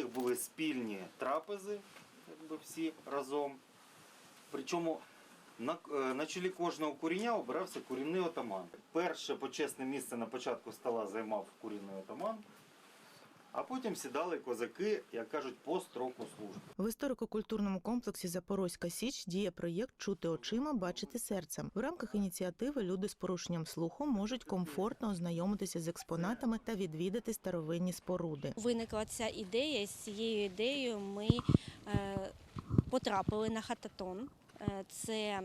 них були спільні трапези, якби всі разом. Причому на, е, на чолі кожного куріння обирався курінний отаман. Перше почесне місце на початку стола займав курінний отаман, а потім сідали козаки, як кажуть, по строку служби. В історико-культурному комплексі Запорозька Січ діє проєкт Чути очима, бачити серцем. В рамках ініціативи люди з порушенням слуху можуть комфортно ознайомитися з експонатами та відвідати старовинні споруди. Виникла ця ідея. З цією ідеєю ми е, потрапили на хататон. Е, Це е,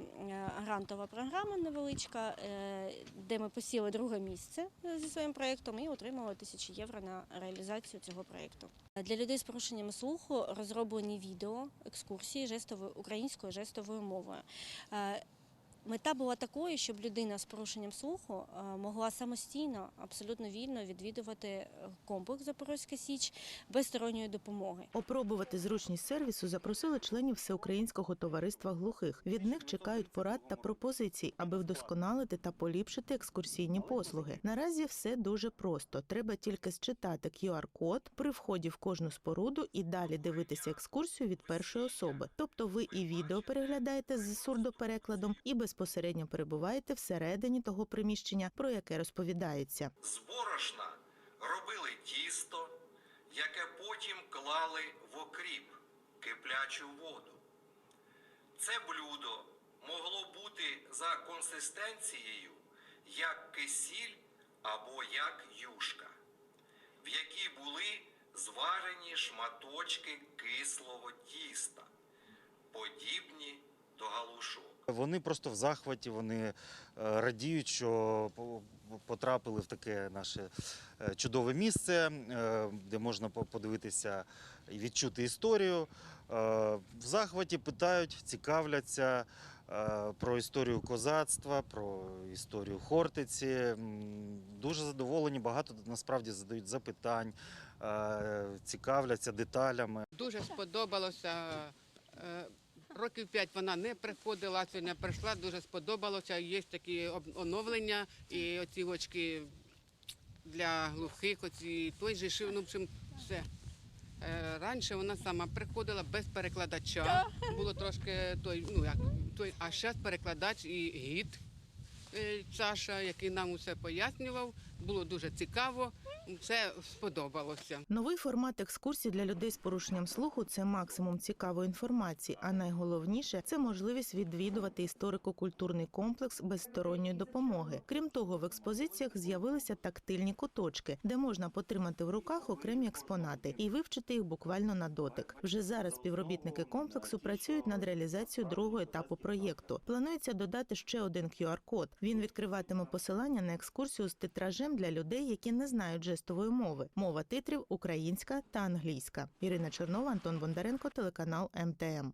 грантова програма невеличка, е, де ми посіли друге місце зі своїм проєктом і отримали тисячі євро на реалізацію цього проєкту. Для людей з порушенням слуху розроблені відео екскурсії жестовою українською жестовою мовою. Мета була такою, щоб людина з порушенням слуху е, могла самостійно, абсолютно вільно відвідувати е, комплекс Запорозька Січ без сторонньої допомоги. Опробувати зручність сервісу запросили членів Всеукраїнського товариства глухих. Від них чекають порад та пропозицій, аби вдосконалити та поліпшити екскурсійні послуги. Наразі все дуже просто. Треба тільки считати QR-код при вході в кожну споруду і далі дивитися екскурсію від першої особи. Тобто ви і відео переглядаєте з сурдоперекладом, і безпосередньо перебуваєте всередині того приміщення, про яке розповідається. З борошна робили тісто, яке потім клали в окріп киплячу воду. Це блюдо могло бути за консистенцією як кисіль або як юшка, в якій були зварені шматочки кислого тіста, подібні до галушок. Вони просто в захваті, вони е, радіють, що потрапили в таке наше е, чудове місце, е, де можна подивитися і відчути історію. В захваті питають, цікавляться про історію козацтва, про історію Хортиці. Дуже задоволені, багато насправді задають запитань, цікавляться деталями. Дуже сподобалося. Років п'ять вона не приходила, а сьогодні прийшла, дуже сподобалося. Є такі оновлення і оці очки для глухих, оці той же шив, ну, в общем, все. Е, Раніше вона сама приходила без перекладача. Було трошки той, ну як той, а зараз перекладач і гід е, Саша, який нам усе пояснював. Було дуже цікаво, все сподобалося. Новий формат екскурсій для людей з порушенням слуху це максимум цікавої інформації, а найголовніше це можливість відвідувати історико-культурний комплекс без сторонньої допомоги. Крім того, в експозиціях з'явилися тактильні куточки, де можна потримати в руках окремі експонати і вивчити їх буквально на дотик. Вже зараз співробітники комплексу працюють над реалізацією другого етапу проєкту. Планується додати ще один QR-код. Він відкриватиме посилання на екскурсію з титражем для людей, які не знають жестової мови. Мова титрів українська та англійська. Ірина Чернова, Антон Бондаренко, телеканал МТМ.